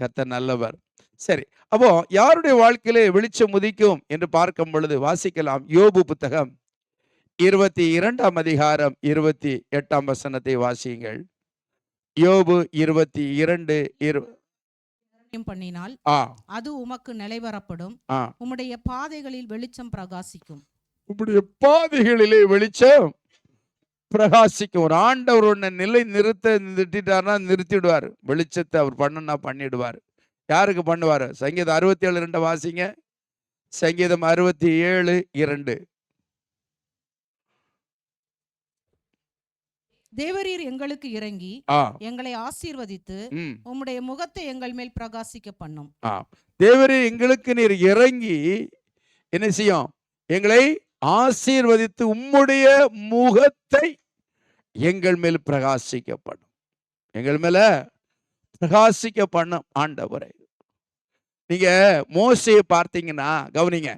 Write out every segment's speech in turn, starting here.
கர்த்தர் நல்லவர். சரி அப்போ யாருடைய வாழ்க்கையிலே வெளிச்சம் உதிக்கும் என்று பார்க்கும் பொழுது வாசிக்கலாம் யோபு புத்தகம் இருபத்தி இரண்டாம் அதிகாரம் இருபத்தி எட்டாம் வசனத்தை வாசியுங்கள். யோபு இருபத்தி இரண்டு இரு பண்ணினால் அது உமக்கு நிலைவரப்படும் உம்முடைய பாதைகளில் வெளிச்சம் பிரகாசிக்கும். உம்முடைய பாதைகளிலே வெளிச்சம். பிரகாசிக்கும். ஒரு ஆண்டவர் உன்னை நிலை நிறுத்த நிறுத்திட்டார்னா நிறுத்திடுவார். வெளிச்சத்தை அவர் பண்ணனா பண்ணிடுவார். யாருக்கு பண்ணுவார்? சங்கீதம் அறுபத்தி ஏழு ரெண்டு வாசிங்க. சங்கீதம் அறுபத்தி ஏழு இரண்டு. தேவரீர் எங்களுக்கு இறங்கி எங்களை ஆசீர்வதித்து உம்முடைய முகத்தை எங்கள் மேல் பிரகாசிக்க பண்ணும். ஆ. தேவரே எங்களுக்கு நீர் இறங்கி என்ன செய்யும்? எங்களை ஆசீர்வதித்து உம்முடைய முகத்தை எங்கள் மேல் பிரகாசிக்கப்படும். எங்கள் மேல பிரகாசிக்க பண்ணும் ஆண்டவரை. நீங்க மோசையை பார்த்தீங்கன்னா கவனிங்க.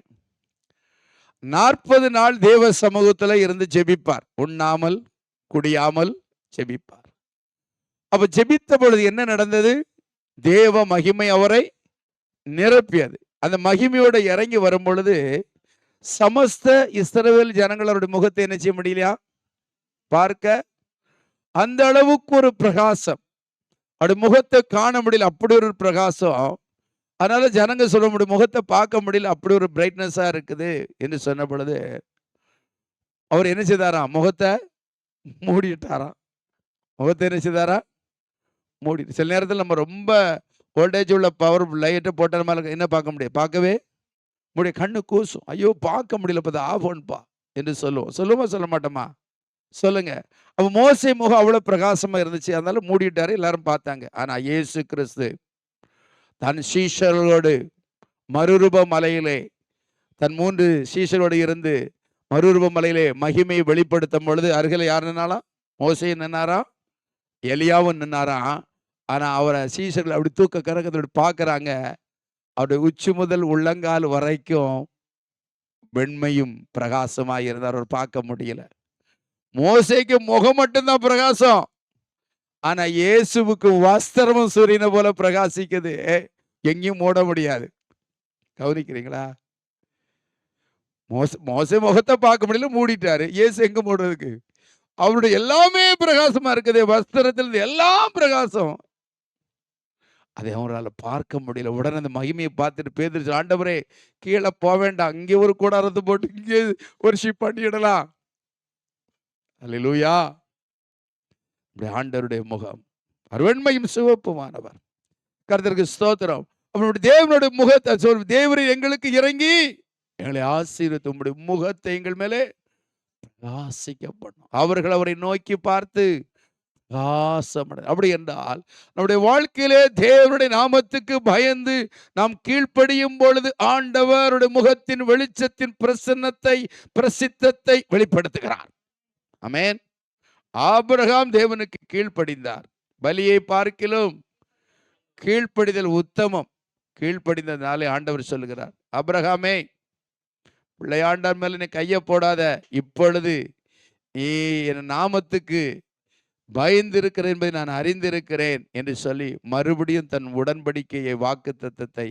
நாற்பது நாள் தேவ சமூகத்துல இருந்து ஜெபிப்பார். உண்ணாமல் குடியாமல் ஜெபிப்பார். அப்ப ஜெபித்த பொழுது என்ன நடந்தது? தேவ மகிமை அவரை நிரப்பியது. அந்த மகிமையோட இறங்கி வரும் பொழுது சமஸ்த இஸ்ரவேல் அவருடைய முகத்தை என்ன செய்ய முடியலையா? பார்க்க அந்த அளவுக்கு ஒரு பிரகாசம். அப்படி முகத்தை காண முடியல அப்படி ஒரு பிரகாசம். அதனால ஜனங்க சொல்ல முடியும் முகத்தை பார்க்க முடியல அப்படி ஒரு பிரைட்னஸா இருக்குது என்று சொன்ன பொழுது அவர் என்ன செய்தாராம் முகத்தை மூடிட்டாராம். முகத்தை என்ன செய்தாரா? மூடி சில நேரத்தில் நம்ம ரொம்ப ஓல்டேஜ் உள்ள பவர் லைட்டை போட்ட மேலே என்ன பார்க்க முடியும்? பார்க்கவே உங்களுடைய கண்ணு கூசும். ஐயோ பார்க்க முடியல இப்போ ஆகும்பா என்று சொல்லுவோம். சொல்லுமா சொல்ல மாட்டோமா? சொல்லுங்க. அப்போ மோசை முகம் அவ்வளோ பிரகாசமாக இருந்துச்சு. அதனால மூடிட்டாரு எல்லாரும் பார்த்தாங்க. ஆனால் இயேசு கிறிஸ்து தன் சீஷர்களோடு மறுரூப மலையிலே தன் மூன்று சீஷரோடு இருந்து மறுரூப மலையிலே மகிமையை வெளிப்படுத்தும் பொழுது அருகில் யார் நின்னாலாம் மோசையும் நின்னாரா? எலியாவும் நின்னாராம் ஆனால் அவரை சீசர்கள் அப்படி தூக்க கரகத்தோடு பார்க்கறாங்க. அவருடைய உச்சி முதல் உள்ளங்கால் வரைக்கும் வெண்மையும் பிரகாசமாக இருந்தார். அவர் பார்க்க முடியல. மோசைக்கு முகம் மட்டும்தான் பிரகாசம். ஆனா இயேசுவுக்கு வஸ்திரமும் சூரியனை போல பிரகாசிக்குது. எங்கேயும் மூட முடியாது. கவனிக்கிறீங்களா? மோச மோசை முகத்தை பார்க்க முடியல மூடிட்டாரு. இயேசு எங்க மூடுறதுக்கு? அவருடைய எல்லாமே பிரகாசமா இருக்குது. வஸ்திரத்திலிருந்து எல்லாம் பிரகாசம். அதை அவரால் பார்க்க முடியல. உடனே அந்த மகிமையை பார்த்துட்டு பேதிருச்சு ஆண்டவரே கீழே போக வேண்டாம். இங்கே ஒரு கூடாரத்தை போட்டு இங்கே ஒரு ஷிப் பண்ணிடலாம். அல்லேலூயா இப்படி ஆண்டவருடைய முகம். அருவன்மையும் சிவப்புமானவர். கருத்தருக்கு ஸ்தோத்திரம். அவனுடைய தேவனுடைய முகத்தை சொல் தேவரை எங்களுக்கு இறங்கி எங்களை ஆசீர்வத்து உங்களுடைய முகத்தை எங்கள் மேலே பிரகாசிக்கப்படும் அவர்கள் அவரை நோக்கி பார்த்து பிரகாசமடை அப்படி என்றால் நம்முடைய வாழ்க்கையிலே தேவனுடைய நாமத்துக்கு பயந்து நாம் கீழ்ப்படியும் பொழுது ஆண்டவருடைய முகத்தின் வெளிச்சத்தின் பிரசன்னத்தை பிரசித்தத்தை வெளிப்படுத்துகிறார். அமேன் ஆபிரகாம் தேவனுக்கு கீழ்ப்படிந்தார். பலியை பார்க்கிலும் கீழ்ப்படிதல் உத்தமம். கீழ்ப்படிந்ததுனாலே ஆண்டவர் சொல்லுகிறார் அப்ரஹாமே பிள்ளையாண்டார் மேல நீ கையை போடாத. இப்பொழுது நீ என் நாமத்துக்கு பயந்திருக்கிறேன் என்பதை நான் அறிந்திருக்கிறேன் என்று சொல்லி மறுபடியும் தன் உடன்படிக்கையை வாக்கு தத்தத்தை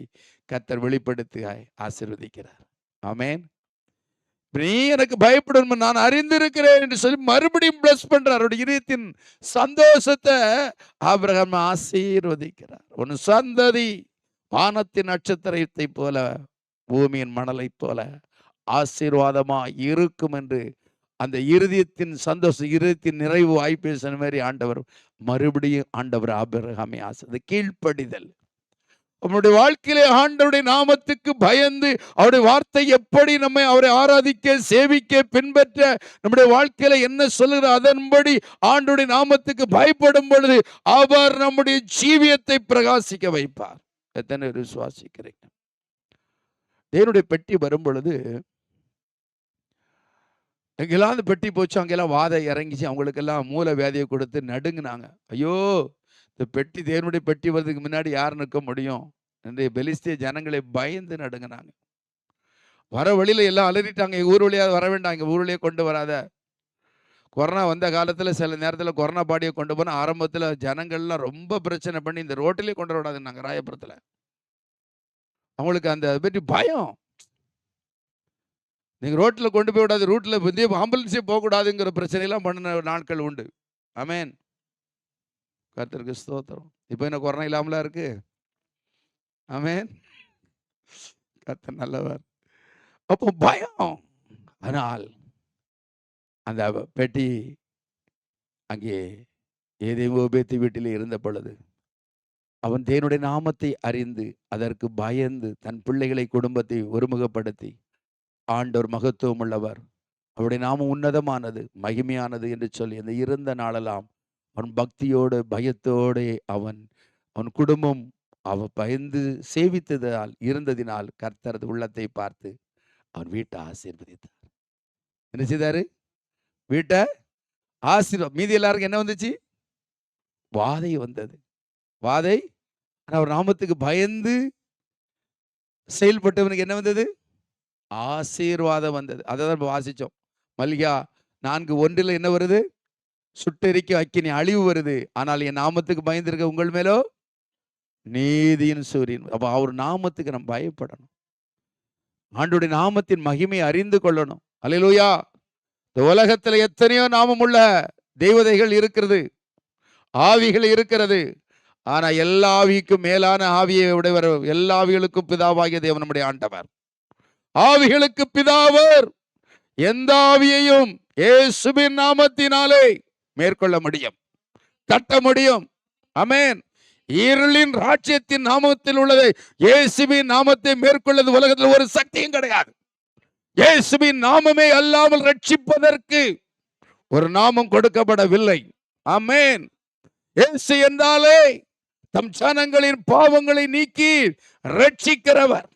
கத்தர் வெளிப்படுத்தி ஆசிர்வதிக்கிறார். ஆமேன். நீ எனக்கு பயப்படணும் நான் அறிந்திருக்கிறேன் என்று சொல்லி மறுபடியும் பிளஸ் பண்றார். அவருடைய இதயத்தின் சந்தோஷத்தை ஆபிரகாம் ஆசீர்வதிக்கிறார். உன் சந்ததி வானத்தின் நட்சத்திரத்தை போல பூமியின் மணலைப் போல ஆசீர்வாதமா இருக்கும் என்று அந்த இருதயத்தின் சந்தோஷம் இருதயத்தின் நிறைவு வாய் மாதிரி ஆண்டவர் மறுபடியும் ஆண்டவர் ஆபிரகாமை ஆசை கீழ்ப்படிதல். நம்முடைய வாழ்க்கையிலே ஆண்டவருடைய நாமத்துக்கு பயந்து அவருடைய வார்த்தை எப்படி நம்மை அவரை ஆராதிக்க சேவிக்க பின்பற்ற நம்முடைய வாழ்க்கையில என்ன சொல்லுகிற அதன்படி ஆண்டுடைய நாமத்துக்கு பயப்படும் பொழுது அவர் நம்முடைய ஜீவியத்தை பிரகாசிக்க வைப்பார். எத்தனை பேர் விசுவாசிக்கிறீங்க தேவனுடைய பெட்டி வரும் பொழுது எங்கெல்லாம் அந்த பெட்டி போச்சு அங்கெல்லாம் வாதை இறங்கிச்சு. அவங்களுக்கெல்லாம் மூல வியாதியை கொடுத்து நடுங்கினாங்க. ஐயோ இந்த பெட்டி தேவனுடைய பெட்டி வர்றதுக்கு முன்னாடி யார் நிற்க முடியும்? இன்றைய பெலிஸ்திய ஜனங்களை பயந்து நடுங்கினாங்க. வர வழியில எல்லாம் அலறிட்டாங்க. ஊர் வழியாக வர வேண்டாம். எங்கள் ஊர் வழியே கொண்டு வராத. கொரோனா வந்த காலத்தில் சில நேரத்தில் கொரோனா பாடியை கொண்டு போனால் ஆரம்பத்தில் ஜனங்கள்லாம் ரொம்ப பிரச்சனை பண்ணி இந்த ரோட்டிலே கொண்டு விடாதுன்னாங்க ராயபுரத்தில். அவங்களுக்கு அந்த அதை பற்றி பயம். நீங்கள் ரோட்டில் கொண்டு போய் விடாது வந்து ஆம்புலன்ஸே போகக்கூடாதுங்கிற பிரச்சனையெல்லாம் பண்ணின நாட்கள் உண்டு. அமேன் கர்த்தருக்கு ஸ்தோத்திரம். இப்போ என்ன கொரோனா இல்லாமலா இருக்கு? அமேன் கர்த்தர் நல்லவர். அப்போ பயம். ஆனால் அந்த பெட்டி அங்கே ஏதேமோ பேத்தி வீட்டிலே இருந்த பொழுது அவன் தேவனுடைய நாமத்தை அறிந்து அதற்கு பயந்து தன் பிள்ளைகளை குடும்பத்தை ஒருமுகப்படுத்தி ஆண்டவர் மகத்துவம் உள்ளவர். அவருடைய நாமம் உன்னதமானது மகிமையானது என்று சொல்லி அந்த இருந்த நாளெல்லாம் அவன் பக்தியோடு பயத்தோடு அவன் அவன் குடும்பம் அவ பயந்து சேவித்ததால் இருந்ததினால் கர்த்தரது உள்ளத்தை பார்த்து அவன் வீட்டை ஆசீர்வதித்தார். என்ன செய்தாரு? வீட்டை ஆசீர்வாதம் மீதி எல்லாருக்கும் என்ன வந்துச்சு? வாதை வந்தது. வாதை அவர் நாமத்துக்கு பயந்து செயல்பட்டவனுக்கு என்ன வந்தது? ஆசீர்வாதம் வந்தது. அதை தான் இப்போ வாசித்தோம் மல்லிகா நான்கு ஒன்றில் என்ன வருது? சுட்டெரிக்க அக்கினி அழிவு வருது. ஆனால் என் நாமத்துக்கு பயந்திருக்க உங்கள் மேலோ? நீதியின் சூரியன். அப்போ அவர் நாமத்துக்கு நம்ம பயப்படணும். ஆண்டுடைய நாமத்தின் மகிமை அறிந்து கொள்ளணும். அல்லேலூயா! இந்த உலகத்துல எத்தனையோ நாமம் உள்ள தெய்வதைகள் இருக்கிறது. ஆவிகள் இருக்கிறது. ஆனா எல்லா ஆவிக்கும் மேலான ஆவியை உடையவர் எல்லா ஆவிகளுக்கும் பிதாவாகிய தேவன் நம்முடைய ஆண்டவர். ஆவிகளுக்கு பிதாவர். எந்த ஆவியையும் இயேசுவின் நாமத்தினாலே மேற்கொள்ள முடியும். தட்ட முடியும். அமேன் இருளின் ராஜ்யத்தின் நாமத்தில் உள்ளதை இயேசுவின் நாமத்தை மேற்கொள்ளது உலகத்தில் ஒரு சக்தியும் கிடையாது. இயேசுவின் நாமமே அல்லாமல் ரட்சிப்பதற்கு ஒரு நாமம் கொடுக்கப்படவில்லை. அமேன் இயேசு என்றாலே தம் ஜனங்களின் பாவங்களை நீக்கி ரட்சிக்கிறவர்.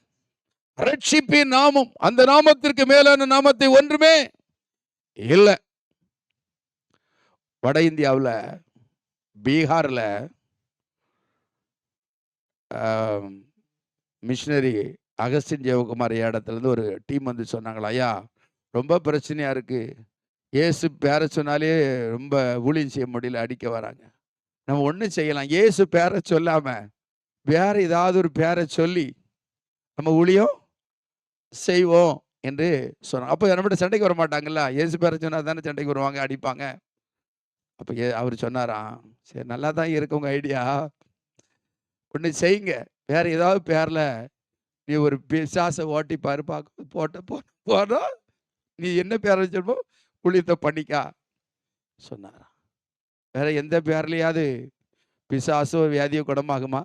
ரட்சிப்பின் நாமம் அந்த நாமத்திற்கு மேலான நாமத்தை ஒன்றுமே இல்லை. வட இந்தியாவில் பீகாரில் மிஷினரி அகஸ்டின் ஜெயக்குமார் இடத்துலேருந்து ஒரு டீம் வந்து சொன்னாங்களா ஐயா ரொம்ப பிரச்சனையா இருக்கு. ஏசு பேரை சொன்னாலே ரொம்ப ஊழியம் செய்ய முடியல அடிக்க வராங்க. நம்ம ஒன்றும் செய்யலாம். ஏசு பேரை சொல்லாம வேற ஏதாவது ஒரு பேரை சொல்லி நம்ம ஊழியம் செய்வோம் என்று சொன்னாங்க அப்போ நம்மகிட்ட சண்டைக்கு வர மாட்டாங்கல்ல? ஏசு பேர சொன்னா தானே சண்டைக்கு வருவாங்க அடிப்பாங்க? அப்போ ஏ அவர் சொன்னாராம் சரி நல்லா தான் இருக்கு உங்கள் ஐடியா. ஒன்று செய்யுங்க. வேற ஏதாவது பேரில் நீ ஒரு பிசாசை ஓட்டி பாரு பார்க்க போட்ட போ நீ என்ன பேரை வச்சிருப்போ புளியத்தை பண்ணிக்கா சொன்னாராம் வேற எந்த பேர்லையாவது பிசாசோ வியாதியோ குணமாகுமா?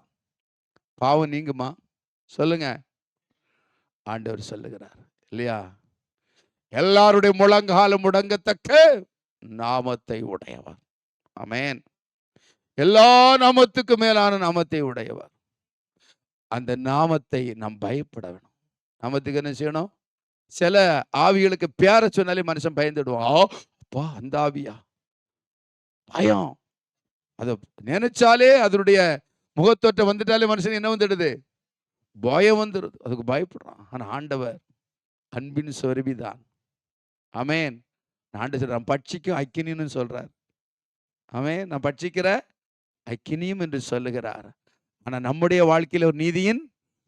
பாவம் நீங்குமா? சொல்லுங்கள் ஆண்டவர் சொல்லுகிறார் இல்லையா? எல்லாருடைய முழங்காலும் முடங்கத்தக்க நாமத்தை உடையவர். அமேன் எல்லா நாமத்துக்கு மேலான நாமத்தை உடையவர். அந்த நாமத்தை நாம் பயப்பட வேணும். நாமத்துக்கு என்ன செய்யணும்? சில ஆவிகளுக்கு பேர சொன்னாலே மனுஷன் பயந்துடுவான். ஆ, அப்பா அந்த ஆவியா? பயம். அதை நினைச்சாலே அதனுடைய முகத்தொற்ற வந்துட்டாலே மனுஷன் என்ன வந்துடுது? பயம் வந்துடுது அதுக்கு பயப்படுறான். ஆனால் ஆண்டவர் அன்பின் சொருபிதான் அமேன் ஆண்டு சொல்றான் பட்சிக்கும் அக்கினின்னு சொல்கிறார் அமேன் நான் பட்சிக்கிற அக்கினியும் என்று சொல்லுகிறார். ஆனா நம்முடைய வாழ்க்கையில் ஒரு நீதியின்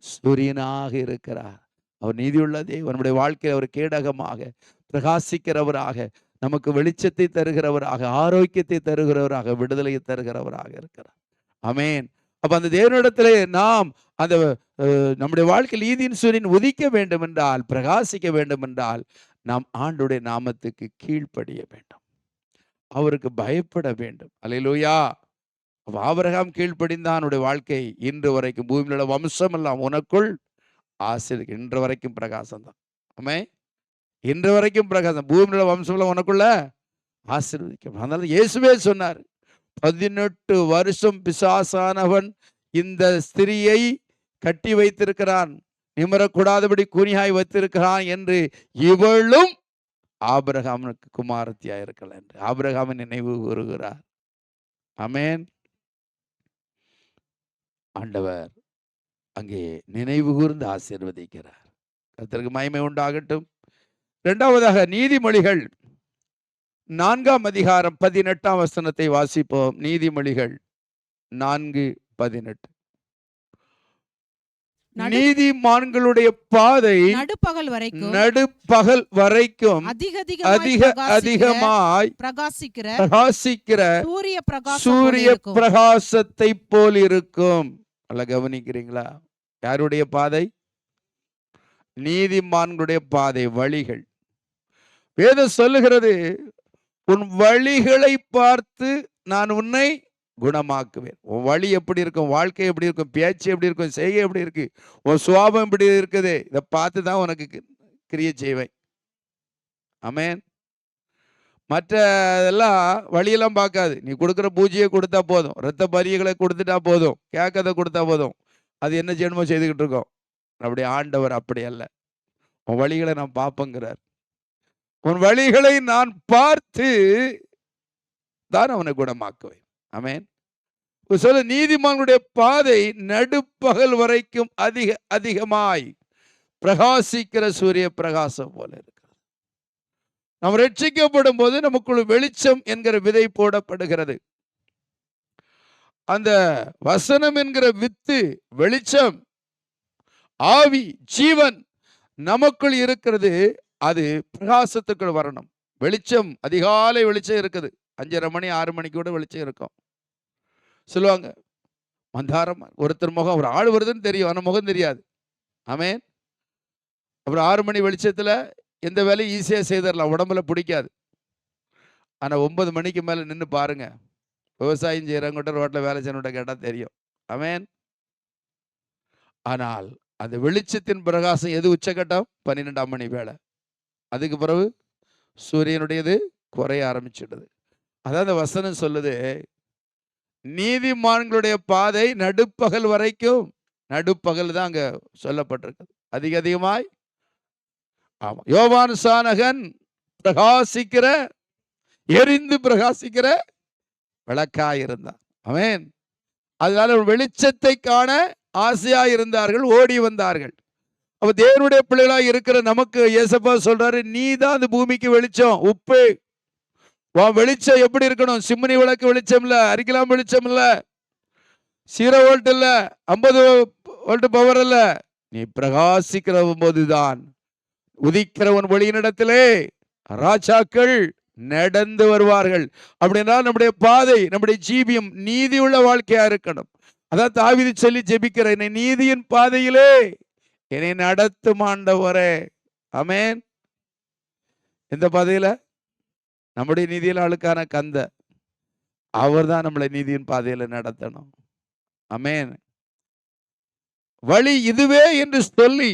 சூரியனாக இருக்கிறார். அவர் நீதியுள்ள தேவன். நம்முடைய வாழ்க்கையில் அவர் கேடகமாக பிரகாசிக்கிறவராக நமக்கு வெளிச்சத்தை தருகிறவராக ஆரோக்கியத்தை தருகிறவராக விடுதலையை தருகிறவராக இருக்கிறார். அமேன் அப்ப அந்த தேவனிடத்தில் நாம் அந்த நம்முடைய வாழ்க்கையில் நீதியின் சூரியன் உதிக்க வேண்டும் என்றால் பிரகாசிக்க வேண்டும் என்றால் நாம் ஆண்டுடைய நாமத்துக்கு கீழ்ப்படிய வேண்டும். அவருக்கு பயப்பட வேண்டும். அலையிலோயா ஆபரகாம் ஆபிரகாம் கீழ்ப்படிந்தான் அவனுடைய வாழ்க்கை. இன்று வரைக்கும் பூமியில் உள்ள வம்சம் எல்லாம் உனக்குள் ஆசிரியர் இன்று வரைக்கும் பிரகாசம் தான். ஆமே இன்று வரைக்கும் பிரகாசம். பூமியில் உள்ள வம்சம் எல்லாம் உனக்குள்ள ஆசிர்வதிக்க அதனால இயேசுவே சொன்னார். பதினெட்டு வருஷம் பிசாசானவன் இந்த ஸ்திரியை கட்டி வைத்திருக்கிறான். நிமரக்கூடாதபடி கூனியாய் வைத்திருக்கிறான் என்று இவளும் ஆபிரகாமனுக்கு குமாரத்தியா இருக்கலாம் என்று ஆபிரகாமன் நினைவு கூறுகிறார். அமேன் ஆண்டவர் அங்கே நினைவு கூர்ந்து ஆசீர்வதிக்கிறார். கத்திற்கு மயமை உண்டாகட்டும். இரண்டாவதாக நீதிமொழிகள். நான்காம் அதிகாரம் பதினெட்டாம் வசனத்தை வாசிப்போம். நீதிமொழிகள் நான்கு பதினெட்டு. நீதிமான்களுடைய பாதை நடுப்பகல் வரைக்கும் நடுப்பகல் வரைக்கும் அதிக அதிக அதிகமாய் பிரகாசிக்கிற பிரகாசிக்கிற சூரிய பிரகாசம் சூரிய. பிரகாசத்தை போல் இருக்கும் நல்லா கவனிக்கிறீங்களா? யாருடைய பாதை? நீதிமான்களுடைய பாதை வழிகள். வேதம் சொல்லுகிறது உன் வழிகளை பார்த்து நான் உன்னை குணமாக்குவேன். உன் வழி எப்படி இருக்கும்? வாழ்க்கை எப்படி இருக்கும்? பேச்சு எப்படி இருக்கும்? செய்கை எப்படி இருக்கு? உன் சுவாபம் எப்படி இருக்குது? இதை பார்த்து தான் உனக்கு கி- கிரியை செய்வேன். அமேன் மற்ற இதெல்லாம் வழியெல்லாம் பார்க்காது. நீ கொடுக்குற பூஜையை கொடுத்தா போதும். ரத்த பலிகளை கொடுத்துட்டா போதும். கேட்கதை கொடுத்தா போதும். அது என்ன செய்யணுமோ செய்துக்கிட்டு இருக்கோம்? அப்படி ஆண்டவர் அப்படி அல்ல. உன் வழிகளை நான் பார்ப்பேங்கிறார். உன் வழிகளை நான் பார்த்து தான் அவனை குணமாக்குவேன். அமேன் சொல்ல நீதிமான்களுடைய பாதை நடுப்பகல் வரைக்கும் அதிக அதிகமாய் பிரகாசிக்கிற சூரிய பிரகாசம் போல இருக்கிறது. நாம் ரட்சிக்கப்படும் போது நமக்குள் வெளிச்சம் என்கிற விதை போடப்படுகிறது. அந்த வசனம் என்கிற வித்து வெளிச்சம் ஆவி ஜீவன் நமக்குள் இருக்கிறது. அது பிரகாசத்துக்குள் வரணும். வெளிச்சம் அதிகாலை வெளிச்சம் இருக்குது. அஞ்சரை மணி ஆறு மணிக்கு கூட வெளிச்சம் இருக்கும். சொல்லுவாங்க மந்தாரம் ஒருத்தர் முகம் ஒரு ஆள் வருதுன்னு தெரியும் ஆனால் முகம் தெரியாது. ஆமேன். அப்புறம் ஆறு மணி வெளிச்சத்தில் எந்த வேலையும் ஈஸியாக செய்திடலாம் உடம்புல பிடிக்காது. ஆனால் ஒன்பது மணிக்கு மேலே நின்று பாருங்க. விவசாயம் செய்கிறவங்கிட்ட ரோட்டில் வேலை செய்யணுட்ட கேட்டால் தெரியும். அமேன் ஆனால் அந்த வெளிச்சத்தின் பிரகாசம் எது உச்சக்கட்டம் பன்னிரெண்டாம் மணி வேலை அதுக்கு பிறகு சூரியனுடையது குறைய ஆரம்பிச்சிடுது. அதான் அந்த வசனம் சொல்லுது நீதிமான்களுடைய பாதை நடுப்பகல் வரைக்கும் நடுப்பகல் தான் அங்க சொல்லப்பட்டிருக்கு அதிக அதிகமாய் ஆமா யோவான் சானகன் பிரகாசிக்கிற எரிந்து பிரகாசிக்கிற விளக்காய் இருந்தான். அவன் அதனால வெளிச்சத்தை காண ஆசையா இருந்தார்கள் ஓடி வந்தார்கள். அப்ப தேவனுடைய பிள்ளைகளா இருக்கிற நமக்கு இயேசப்பா சொல்றாரு நீ தான் அந்த பூமிக்கு வெளிச்சம் உப்பு. வா வெளிச்சம் எப்படி இருக்கணும்? சிம்னி விளக்கு வெளிச்சம் இல்ல அரிக்கலாம் வெளிச்சம் இல்ல சீரோ வோல்ட் இல்ல ஐம்பது வோல்ட் பவர் இல்ல. நீ பிரகாசிக்கிற போதுதான் உதிக்கிறவன் ஒளியினிடத்திலே ராஜாக்கள் நடந்து வருவார்கள். அப்படின்னா நம்முடைய பாதை நம்முடைய ஜீவியம் நீதியுள்ள வாழ்க்கையா இருக்கணும். அதான் தாவிதி சொல்லி ஜெபிக்கிற நீதியின் பாதையிலே என்னை நடத்தும் ஆண்டவரே. அமேன் இந்த பாதையில நம்முடைய நீதியில் ஆளுக்கான கந்த அவர் தான் நம்மளை நீதியின் பாதையில நடத்தணும். அமேன் வழி இதுவே என்று சொல்லி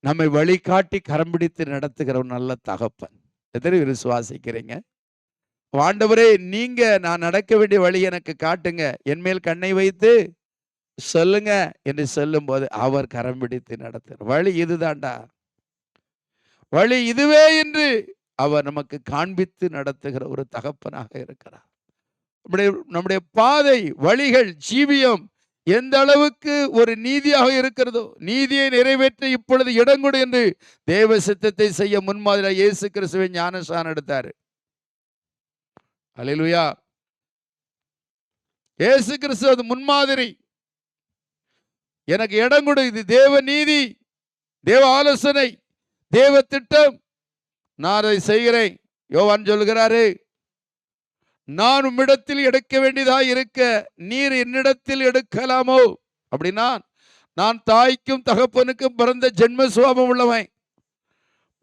நம்மை வழிகாட்டி கரம் பிடித்து நடத்துகிற ஒரு நல்ல தகப்பன். எத்தனை பேர் விசுவாசிக்கிறீங்க? ஆண்டவரே நீங்க நான் நடக்க வேண்டிய வழி எனக்கு காட்டுங்க. என் மேல் கண்ணை வைத்து சொல்லுங்க என்று சொல்லும்போது அவர் கரம் பிடித்து நடத்தார் வழி இதுதான்டா. வழி இதுவே என்று அவர் நமக்கு காண்பித்து நடத்துகிற ஒரு தகப்பனாக இருக்கிறார். நம்முடைய நம்முடைய பாதை வழிகள் ஜீவியம் எந்த அளவுக்கு ஒரு நீதியாக இருக்கிறதோ நீதியை நிறைவேற்ற இப்பொழுது இடங்கொடு என்று தேவ சித்தத்தை செய்ய முன்மாதிரி இயேசு கிறிஸ்துவை ஞானசான் எடுத்தாரு. அல்லேலூயா இயேசு கிறிஸ்து அது முன்மாதிரி. எனக்கு இடம் கொடு. இது தேவ நீதி தேவ ஆலோசனை தேவ திட்டம். நான் அதை செய்கிறேன். யோவான் சொல்கிறாரு நான் உம்மிடத்தில் எடுக்க வேண்டியதா இருக்க நீர் என்னிடத்தில் எடுக்கலாமோ? அப்படின்னா நான் தாய்க்கும் தகப்பனுக்கும் பிறந்த ஜென்ம சுவாபம் உள்ளவன்.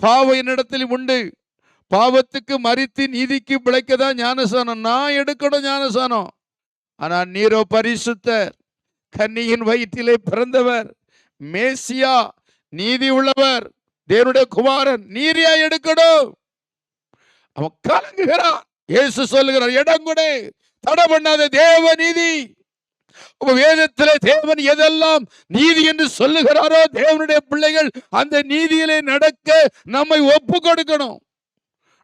பாவம் என்னிடத்தில் உண்டு. பாவத்துக்கு மறித்து நீதிக்கு பிழைக்க தான் ஞானசானம் நான் எடுக்கணும் ஞானசானம் ஆனால் நீரோ பரிசுத்தர். கன்னியின் வயிற்றிலே பிறந்தவர். மேசியா நீதி உள்ளவர். தேவனுடைய குமாரன் நீரியா எடுக்கணும். அவன் கலங்குகிறான். இயேசு சொல்லுகிறார் இடம் கொடு தடை பண்ணாத தேவ நீதி. உங்க வேதத்திலே தேவன் எதெல்லாம் நீதி என்று சொல்லுகிறாரோ தேவனுடைய பிள்ளைகள் அந்த நீதியிலே நடக்க நம்மை ஒப்பு கொடுக்கணும்.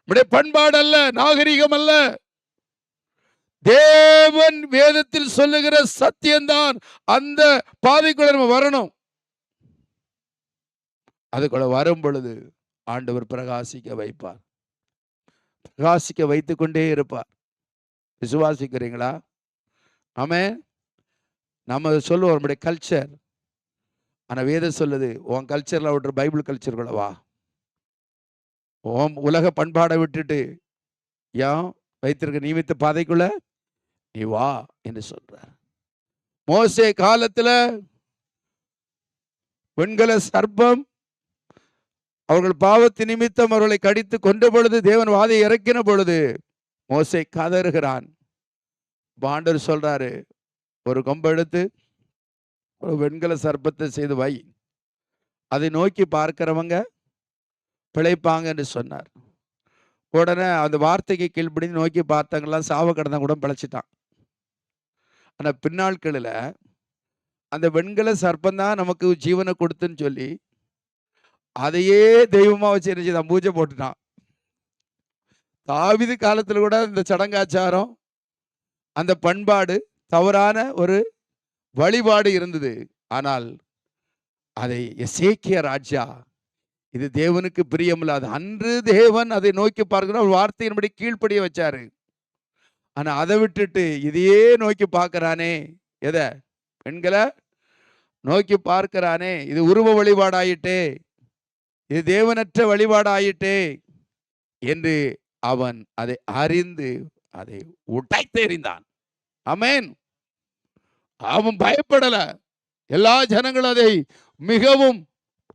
நம்முடைய பண்பாடு அல்ல நாகரிகம் அல்ல தேவன் வேதத்தில் சொல்லுகிற சத்தியம்தான். அந்த பாதைக்குள்ள நம்ம வரணும். அதுக்குள்ள வரும் பொழுது ஆண்டவர் பிரகாசிக்க வைப்பார். பிரகாசிக்க வைத்து கொண்டே இருப்பார். விசுவாசிக்கிறீங்களா? ஆமே நம்ம சொல்லுவோம் நம்முடைய கல்ச்சர் ஆனா வேதம் சொல்லுது உன் கல்ச்சர்ல விட்டுற பைபிள் கல்ச்சருக்குள்ள வா. உன் உலக பண்பாடை விட்டுட்டு ஏன் வைத்திருக்க நியமித்த பாதைக்குள்ள நீ வா என்று சொல்றார். மோசே காலத்துல வெண்கல சர்ப்பம் அவர்கள் பாவத்து நிமித்தம் அவர்களை கடித்து கொண்ட பொழுது தேவன் வாதை இறக்கின பொழுது மோசை கதறுகிறான். பாண்டர் சொல்றாரு ஒரு கொம்பு எடுத்து ஒரு வெண்கல சர்ப்பத்தை செய்து வை. அதை நோக்கி பார்க்கிறவங்க பிழைப்பாங்க என்று சொன்னார். உடனே அந்த வார்த்தைக்கு கீழ்ப்படி நோக்கி பார்த்தவங்களாம் சாவ கடந்த கூட பிழைச்சிட்டான். ஆனால் பின்னாட்களில் அந்த வெண்கல சர்ப்பம் தான் நமக்கு ஜீவனை கொடுத்துன்னு சொல்லி அதையே தெய்வமாக வச்சு என்ன செய்தான்? பூஜை போட்டுட்டான். தாவிது காலத்தில் கூட இந்த சடங்காச்சாரம் அந்த பண்பாடு தவறான ஒரு வழிபாடு இருந்தது. ஆனால் அதை எசேக்கிய ராஜா இது தேவனுக்கு பிரியமில்லாது அன்று தேவன் அதை நோக்கி பார்க்கிற ஒரு வார்த்தையின்படி கீழ்ப்படிய வச்சாரு. ஆனா அதை விட்டுட்டு இதையே நோக்கி பார்க்கறானே. எதை? பெண்களை? நோக்கி பார்க்கறானே. இது உருவ வழிபாடாயிட்டே. இது தேவனற்ற வழிபாடாயிட்டே என்று அவன் அதை அறிந்து அதை உடைத்தெறிந்தான் அமேன் அவன் பயப்படல. எல்லா ஜனங்களும் அதை மிகவும்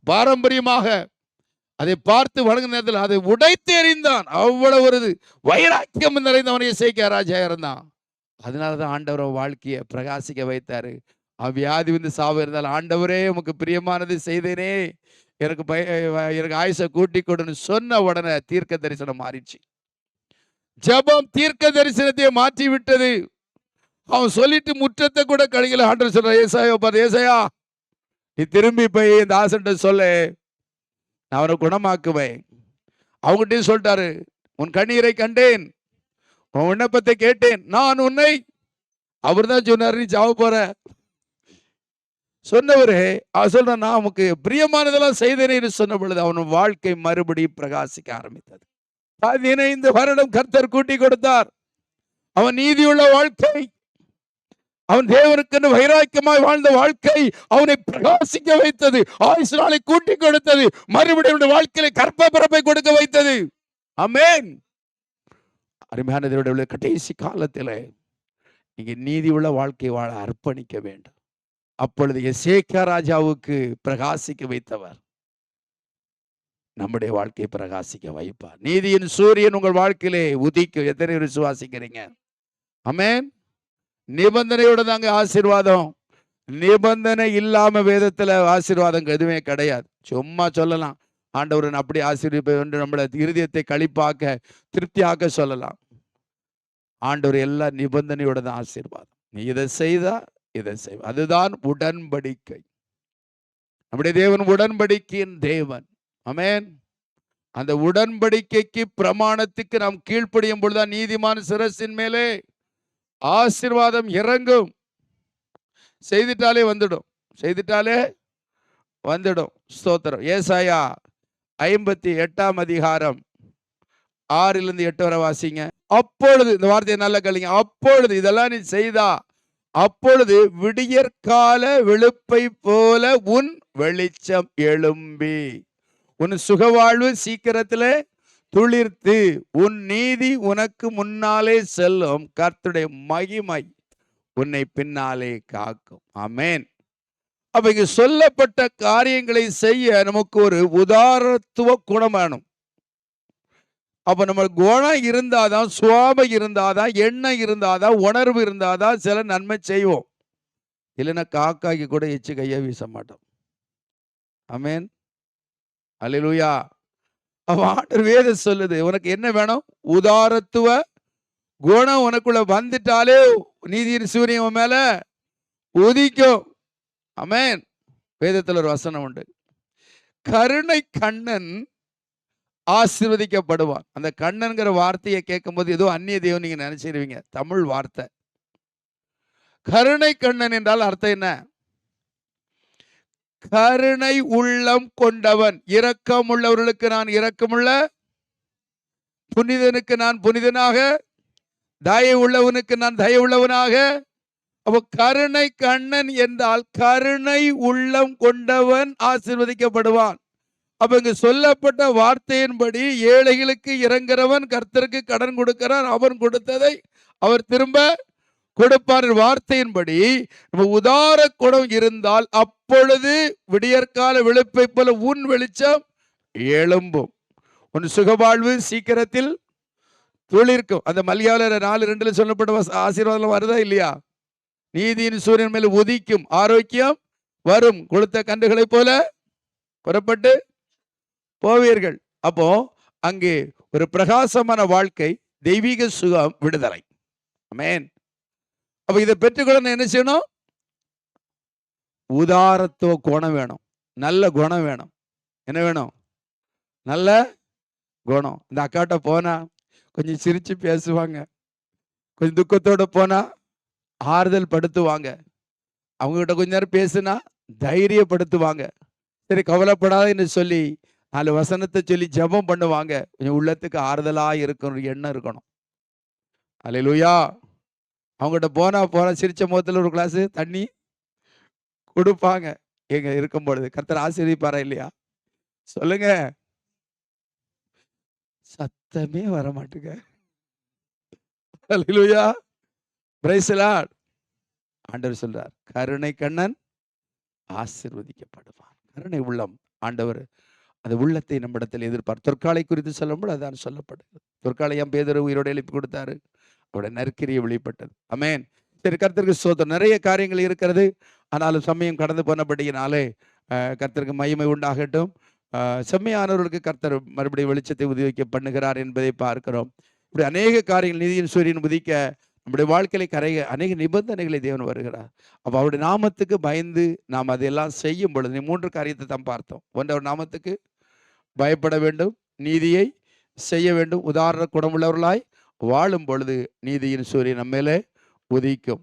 பாரம்பரியமாக அதை பார்த்து வணங்கின நேரத்தில் அதை உடைத்து எறிந்தான். அவ்வளவு ஒரு இது வைராக்கியம் நிறைந்தவனை சேர்க்க ராஜா இருந்தான் அதனாலதான் ஆண்டவர் வாழ்க்கையை பிரகாசிக்க வைத்தாரு. அவன் வியாதி வந்து சாவு இருந்தால் ஆண்டவரே உமக்கு பிரியமானது செய்தேனே. எனக்கு பய எனக்கு ஆயுசை கூட்டி கொடுன்னு சொன்ன உடனே தீர்க்க தரிசனம் மாறிடுச்சு. ஜெபம் தீர்க்க தரிசனத்தை மாற்றி விட்டது அவன் சொல்லிட்டு முற்றத்தை கூட கழிக்கல ஆண்டவர் சொல்ற ஏசாயோ பாரு ஏசாயா நீ திரும்பி போய் இந்த ஆசன்ட்ட சொல்லு. நான் அவனை குணமாக்குவேன். அவங்ககிட்டயும் சொல்லிட்டாரு உன் கண்ணீரை கண்டேன் உன் விண்ணப்பத்தை கேட்டேன் நான் உன்னை அவர் தான் சொன்னார் நீ சாவ போற. சொன்னவரே அவர் சொல்ற நான் உமக்கு பிரியமானதெல்லாம் செய்தேனே சொன்ன பொழுது அவன் வாழ்க்கை மறுபடியும் பிரகாசிக்க ஆரம்பித்தது. பதினைந்து வருடம் கர்த்தர் கூட்டி கொடுத்தார். அவன் நீதியுள்ள வாழ்க்கை. அவன் தேவனுக்கென்று வைராக்கியமாய் வாழ்ந்த வாழ்க்கை அவனை பிரகாசிக்க வைத்தது. ஆயுசு நாளை கூட்டி கொடுத்தது. மறுபடியும் வாழ்க்கையில கற்ப பிறப்பை கொடுக்க வைத்தது. அமேன் அருமையான தேவனுடைய கடைசி காலத்தில் நீங்க நீதி உள்ள வாழ்க்கை வாழ அர்ப்பணிக்க வேண்டும். அப்பொழுது எசேக்கா ராஜாவுக்கு பிரகாசிக்க வைத்தவர் நம்முடைய வாழ்க்கையை பிரகாசிக்க வைப்பார். நீதியின் சூரியன் உங்கள் வாழ்க்கையிலே உதிக்கும். எத்தனை விசுவாசிக்கிறீங்க? அமேன் நிபந்தனையோட தாங்க ஆசீர்வாதம். நிபந்தனை இல்லாம வேதத்துல ஆசீர்வாதம் எதுவுமே கிடையாது. சும்மா சொல்லலாம். ஆண்டவரன் அப்படி ஆசீர்வதிப்பை என்று நம்மளை இருதயத்தை கழிப்பாக்க திருப்தியாக்க சொல்லலாம். ஆண்டவர் எல்லா நிபந்தனையோட தான் ஆசீர்வாதம். நீ இதை செய்தா இதை செய். அதுதான் உடன்படிக்கை. நம்முடைய தேவன் உடன்படிக்கையின் தேவன். அமேன் அந்த உடன்படிக்கைக்கு பிரமாணத்துக்கு நாம் கீழ்ப்படியும் பொழுதுதான் நீதிமான சிரசின் மேலே ஆசீர்வாதம் இறங்கும். செய்துட்டாலே வந்துடும். செய்துட்டாலே வந்துடும். ஸ்தோத்திரம். ஏசாயா ஐம்பத்தி எட்டாம் அதிகாரம் ஆறிலிருந்து எட்டு வரை வாசிங்க. அப்பொழுது இந்த வார்த்தையை நல்லா கழிங்க அப்பொழுது இதெல்லாம் நீ செய்தா? அப்பொழுது விடியற்கால வெளுப்பை போல உன் வெளிச்சம் எழும்பி. உன் சுகவாழ்வு சீக்கிரத்திலே துளிர்த்து உன் நீதி உனக்கு முன்னாலே செல்லும். கர்த்துடைய மகிமை உன்னை பின்னாலே காக்கும். அமேன் அப்ப இங்கு சொல்லப்பட்ட காரியங்களை செய்ய நமக்கு ஒரு உதாரத்துவ குணம் வேணும். அப்ப நம்ம குணம் இருந்தாதான் சுவாபம் இருந்தாதான் எண்ணம் இருந்தாதான் உணர்வு இருந்தாதான் சில நன்மை செய்வோம். இல்லைன்னா காக்காய்க்கு கூட எச்சு கையை வீச மாட்டோம். அமேன் அலிலுயா ஆண்டர் ஆண்டவர் வேதம் சொல்லுது உனக்கு என்ன வேணும்? உதாரத்துவ குணம் உனக்குள்ள வந்துட்டாலே நீதியின் சூரியன் உன் மேல உதிக்கும். அமேன் வேதத்தில் ஒரு வசனம் உண்டு. கருணை கண்ணன் ஆசிர்வதிக்கப்படுவான். அந்த கண்ணன்கிற வார்த்தையை கேட்கும்போது ஏதோ அந்நிய தெய்வம் நீங்க நினைச்சிருவீங்க தமிழ் வார்த்தை. கருணை கண்ணன் என்றால் அர்த்தம் என்ன? கருணை உள்ளம் கொண்டவன். இரக்கம் உள்ளவர்களுக்கு நான் இரக்கமுள்ள. புனிதனுக்கு நான் புனிதனாக. தய உள்ளவனுக்கு நான் தய உள்ளவனாக. அப்போ கருணை கண்ணன் என்றால் கருணை உள்ளம் கொண்டவன் ஆசிர்வதிக்கப்படுவான். அப்ப இங்கு சொல்லப்பட்ட வார்த்தையின்படி ஏழைகளுக்கு இறங்குறவன் கர்த்தருக்கு கடன் கொடுக்கிறான். அவன் கொடுத்ததை அவர் திரும்ப கொடுப்பார் வார்த்தையின்படி நம்ம உதார குணம் இருந்தால் அப்பொழுது விடியற்கால விழுப்பை போல உன் வெளிச்சம் எழும்பும். உன் சுகவாழ்வு சீக்கிரத்தில் துளிர்க்கும். அந்த மல்யாளர் நாலு ரெண்டுல சொல்லப்பட்ட வச- ஆசீர்வாதம் வருதா இல்லையா? நீதியின் சூரியன் மேல் உதிக்கும் ஆரோக்கியம் வரும். கொளுத்த கன்றுகளைப் போல புறப்பட்டு போவீர்கள். அப்போ அங்கே ஒரு பிரகாசமான வாழ்க்கை தெய்வீக சுகம் விடுதலை. மேன் அப்ப இதை பெற்றுக்கொள்ள என்ன செய்யணும்? உதாரத்துவ குணம் வேணும். நல்ல குணம் வேணும். என்ன வேணும்? நல்ல குணம். இந்த அக்காட்ட போனா கொஞ்சம் சிரிச்சு பேசுவாங்க. கொஞ்சம் துக்கத்தோட போனா ஆறுதல் படுத்துவாங்க. அவங்ககிட்ட கொஞ்ச நேரம் பேசுனா தைரியப்படுத்துவாங்க. சரி கவலைப்படாதுன்னு சொல்லி நாலு வசனத்தை சொல்லி ஜெபம் பண்ணுவாங்க. கொஞ்சம் உள்ளத்துக்கு ஆறுதலா இருக்கணும் எண்ணம் இருக்கணும். அலையிலுயா அவங்ககிட்ட போனால் போனால் சிரித்த முகத்தில் ஒரு கிளாஸு தண்ணி கொடுப்பாங்க. எங்க இருக்கும் பொழுது. கர்த்தர் ஆசிரியப்பாரா இல்லையா? சொல்லுங்க. சத்தமே வர மாட்டுங்க ஆண்டவர் சொல்றார் கருணை கண்ணன் ஆசீர்வதிக்கப்படுவான். கருணை உள்ளம். ஆண்டவர் அந்த உள்ளத்தை நம்மிடத்தில் எதிர்ப்பார். தொற்காலை குறித்து சொல்லும்போது அதான் சொல்லப்படுது தொற்காலையம் பேதர் உயிரோடு எழுப்பி கொடுத்தாரு? அவருடைய நற்கிரியை வெளிப்பட்டது. அமேன் சரி கர்த்தருக்கு சோதம் நிறைய காரியங்கள் இருக்கிறது. ஆனாலும் சமயம் கடந்து போனபடியினாலே கர்த்தருக்கு மகிமை உண்டாகட்டும். செம்மையானவர்களுக்கு கர்த்தர் மறுபடியும் வெளிச்சத்தை உதவிக்க பண்ணுகிறார் என்பதை பார்க்கிறோம். இப்படி அநேக காரியங்கள் நிதியின் சூரியன் உதிக்க நம்முடைய வாழ்க்கையில கரைய அநேக நிபந்தனைகளை தேவன் வருகிறார். அப்போ அவருடைய நாமத்துக்கு பயந்து நாம் அதையெல்லாம் செய்யும் பொழுது நீ மூன்று காரியத்தை தான் பார்த்தோம். ஒன்று அவர் நாமத்துக்கு பயப்பட வேண்டும் நீதியை செய்ய வேண்டும் உதாரண குணமுள்ளவர்களாய் வாழும் பொழுது நீதியின் சூரியன் நம்மேலே உதிக்கும்.